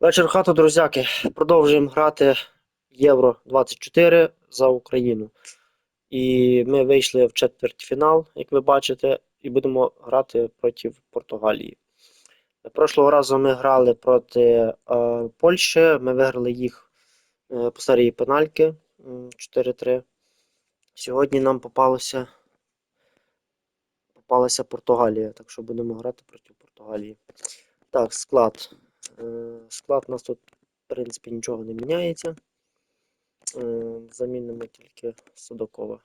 Вечір хата, друзяки. Продовжуємо грати Євро 24 за Україну. І ми вийшли в четвертьфінал, як ви бачите, і будемо грати проти Португалії. Прошлого разу ми грали проти е, Польщі. Ми виграли їх е, по серії пенальки 4-3. Сьогодні нам попалося, попалася Португалія, так що будемо грати проти Португалії. Так, склад. Е, Склад у нас тут, в принципі, нічого не міняється. Е, Замінимо тільки Судакова.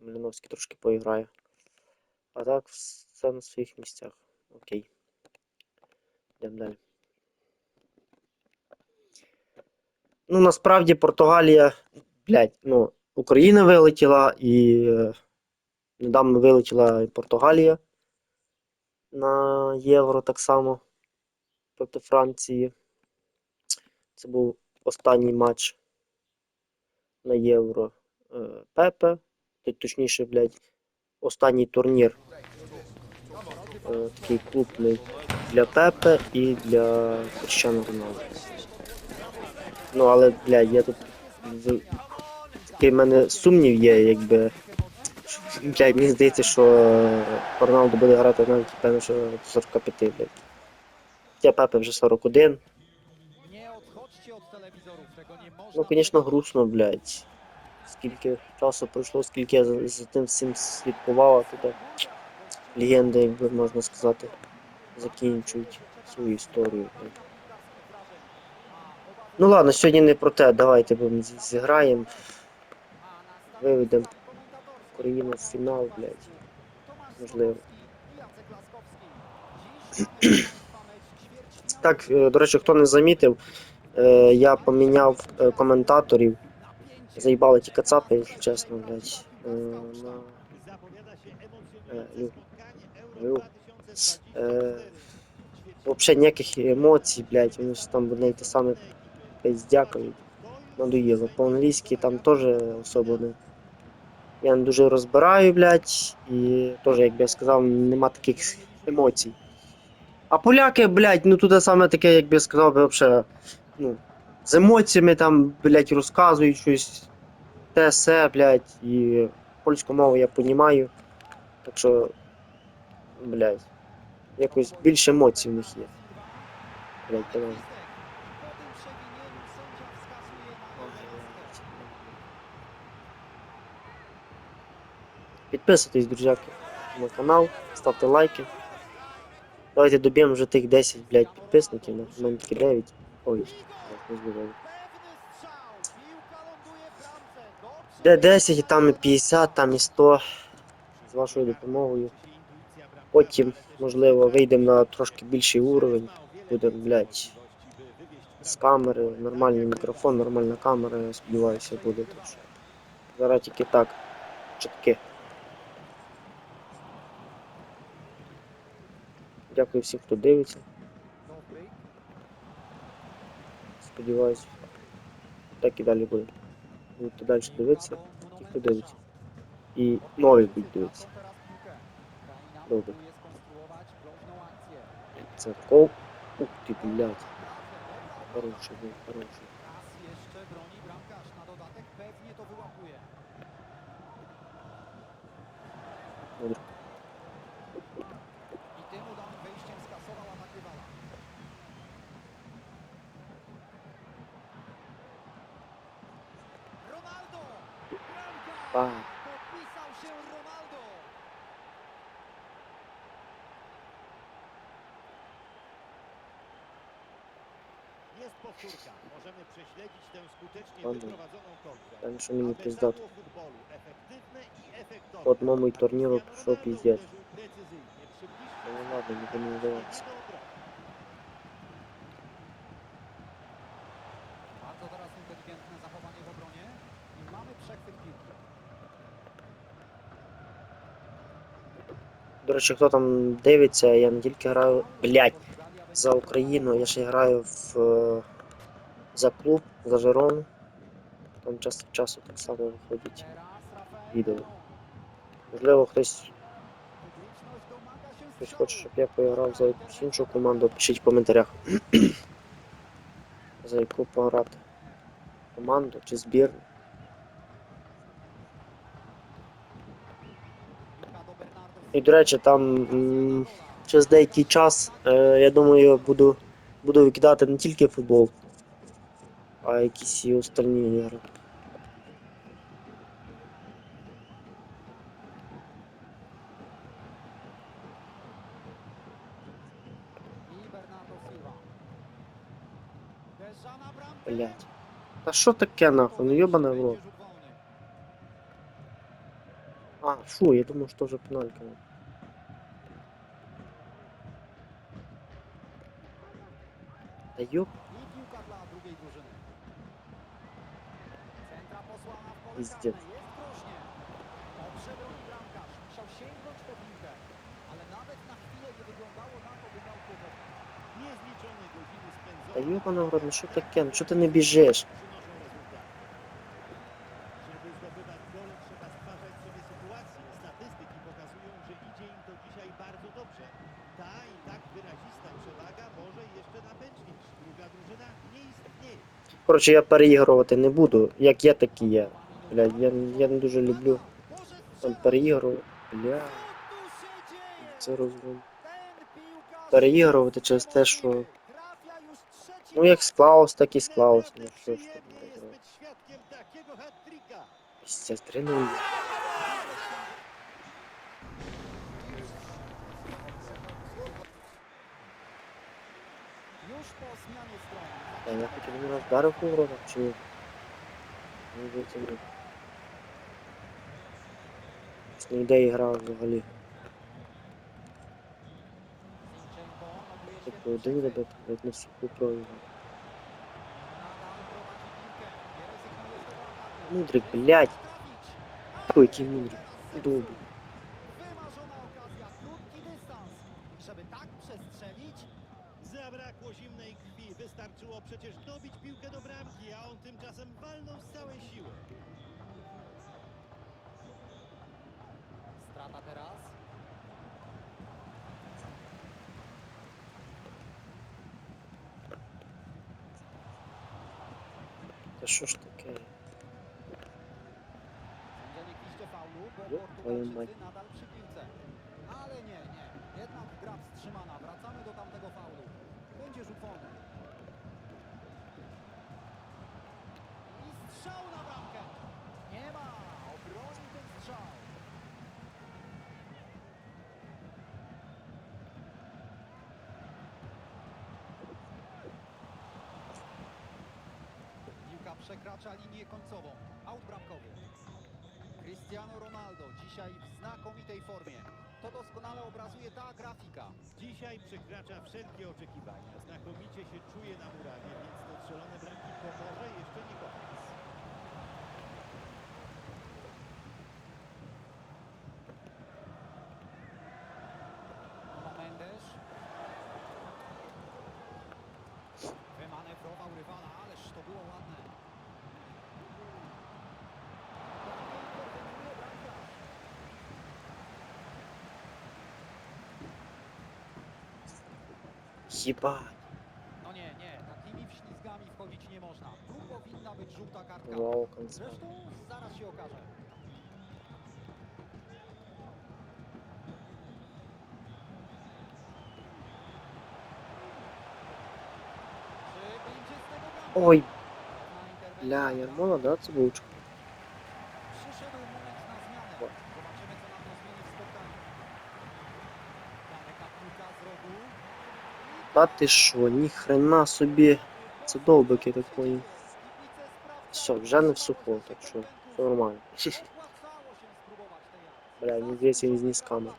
Малиновський трошки поіграє. А так, все на своїх місцях. Окей. Йдемо далі. Ну, насправді Португалія, блядь, ну, Україна вилетіла і е, недавно вилетіла і Португалія на Євро так само проти Франції. Це був останній матч на Євро е, Пепе. Точніше, блядь, останній турнір. Е, Такий крупний для Пепе і для Кріщану Роналду. Ну, але, блядь, я тут. в- Такий в мене сумнів є, якби. Блядь, мені здається, що Роналду буде грати навіть певно, що 45, блядь. Я Пепе вже 41. Nie odchodźcie od telewizorów, tego nie można. Ну, звісно, грустно, блядь. Скільки часу пройшло, скільки я за, за тим всім слідкував, а туди легенди, якби можна сказати, закінчують свою історію. Ну ладно, сьогодні не про те, давайте будемо зіграємо, виведемо Україну в фінал, блядь. Можливо. Так, е, до речі, хто не замітив, е, я поміняв е, коментаторів. Заїбали ті кацапи, якщо чесно, блядь. Лю. Е, Вообще ніяких емоцій, блядь, вони ж там одне й те саме пиздякають. Надоїло. По-англійськи там теж особо не. Я не дуже розбираю, блядь, і теж, як би я сказав, нема таких емоцій. А поляки, блядь, ну туди саме таке, як би сказав, би, вообще, ну, з емоціями там, блядь, розказують щось. Те се, блядь, і польську мову я понімаю. Так що, блядь, якось більше емоцій в них є. Блядь, давай. Підписуйтесь, друзяки, на канал, ставте лайки. Давайте доб'ємо вже тих 10, блядь, підписників, на мене тільки 9. Ой, не збиваю. Де 10, і там і 50, там і 100. З вашою допомогою. Потім, можливо, вийдемо на трошки більший уровень. Будемо, блядь, з камери, нормальний мікрофон, нормальна камера, я сподіваюся, буде. Зараз тільки так, чітки. Дякую всім, хто дивиться. Сподіваюсь, так і далі буде. Будете далі дивитися, ті, хто дивиться. І нові будуть дивитися. Добре. Це кол. Ух ти, блядь. Хороший був, хороший. Jest powtórka. Możemy prześledzić tę skutecznie Ладно. wyprowadzoną kontrę. Там що мені Aby пиздато. zało futbolu efektywne i efektowne. По одному і турніру Cristiano пішов Ronaldo піздець. uderzył precyzyjnie, przybliżył Ну ладно, не будемо здаватися. do obrony. Bardzo teraz inteligentne zachowanie w obronie. I mamy przechwyt piłki. До речі, хто там дивиться, я не тільки граю, блядь, за Україну, я ще граю в, е, за клуб, за Жерон. Там час від часу так само виходять відео. Можливо, хтось, хтось хоче, щоб я поіграв за якусь іншу команду, пишіть в коментарях. За яку пограти? Команду чи Bernardo І, до речі, там через деякий час, е, я думаю, буду, буду викидати не тільки футбол, а якісь і остальні ігри. Блять. Та що таке нахуй? Ну йобане в рот. А, фу, я думав, що вже пеналька. Niezliczone йоп. Пиздец. та йобане в рот, ну що таке? Ну що ти не біжиш? Коротше, я переігрувати не буду. Як є, так і є. Бля, я я не дуже люблю там переігрувати. Бля. Це розум. Переігрувати через те, що. Ну як склалось, так і склалось. Ну що ж тут. Це 3-0. Я хотів один раз вдарив по воротах, чи? Ну, здається, ні. Ніде грав взагалі. Тобто świetny один забити, навіть не всі ataku. Мудрик, блядь. Ой, який мудрик. Dystans. Żeby tak przestrzelić, Zabrakło zimnej krwi, wystarczyło przecież dobić piłkę do bramki, a on tymczasem walnął z całej siły. Strata teraz. Też już takie... Sędzia nie piszcie faulu, bo Portugalczycy nadal przy piłce. Ale nie, jednak gra wstrzymana. Wracamy do tamtego faulu. Będzie rzut wolny. I strzał na bramkę. Nie ma. Obroni ten strzał. Piłka przekracza linię końcową. Aut bramkowy. Cristiano Ronaldo dzisiaj w znakomitej formie. To doskonale obrazuje ta grafika. Dzisiaj przekracza wszelkie oczekiwania. Znakomicie się czuje na murawie, więc to strzelone bramki pomoże jeszcze nie koniec. Mendes. Wymanewrował rywala, ależ to było ładne. Jebać. No nie, nie, takimi wślizgami wchodzić nie można. Tu powinna być żółta kartka. Wow, końcówka. Zresztą zaraz się okaże. Oj, bla, Jarmola od razu Та ти що, ніхрена собі. Це довбик, я так понял. Все, вже не в сухо, так що все нормально. Бля, не здається, він зніс камер.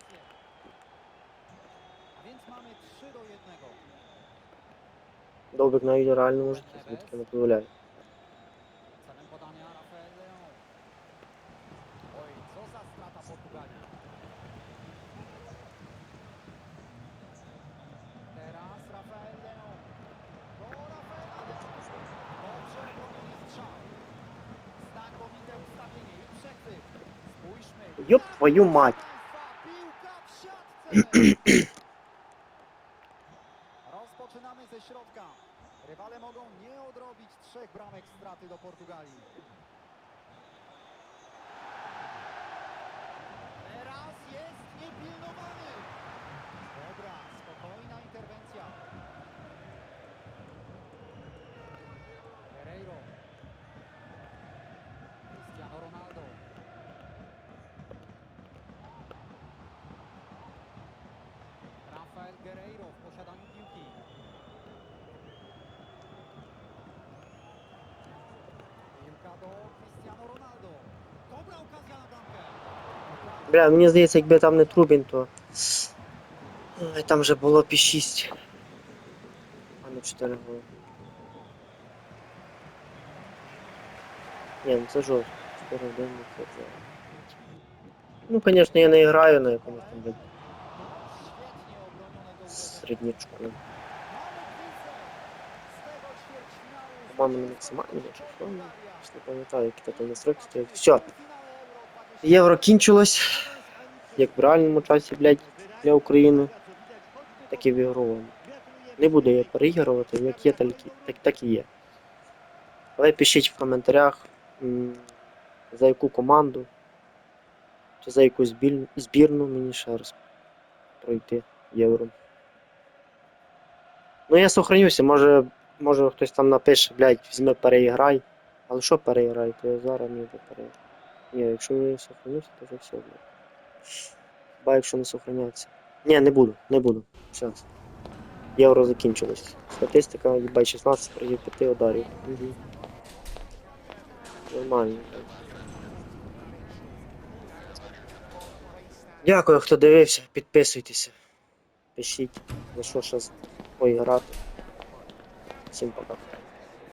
A więc mamy 3 do 1. Довбик навіть реально може звідки не дозволяє. Ёб твою мать. Piłka w siatce. Rozpoczynamy ze środka. Rywale mogą mogą nie odrobić trzech bramek straty do Portugalii. Бля, мені здається, якби там не Трубін, то. Ой, Там вже було пі 6. А не 4 голи. Ні, ну це жорстко. 4 години це вже. Ну, звісно, я не граю на якомусь там середнячку. По-моєму, не максимальні, чи що? Не пам'ятаю, які там настройки стоять. Все, євро кінчилось. Як в реальному часі, блядь, для України, так і в ігровому. Не буду я переігрувати, як є, так, так, і є. Але пишіть в коментарях, за яку команду, чи за яку збірну мені ще раз пройти євро. Ну я сохранюся, може, може хтось там напише, блядь, візьми переіграй. Але що переіграй, то я зараз не буду переіграти. Ні, якщо я сохранюся, то вже все, блядь. Хіба якщо не сохраняться. Ні, не буду, не буду. Все. Євро закінчилось. Статистика, їбай, 16 проти 5 ударів. Угу. Нормально. Дякую, хто дивився. Підписуйтеся. Пишіть, за що ще поіграти. Всім пока.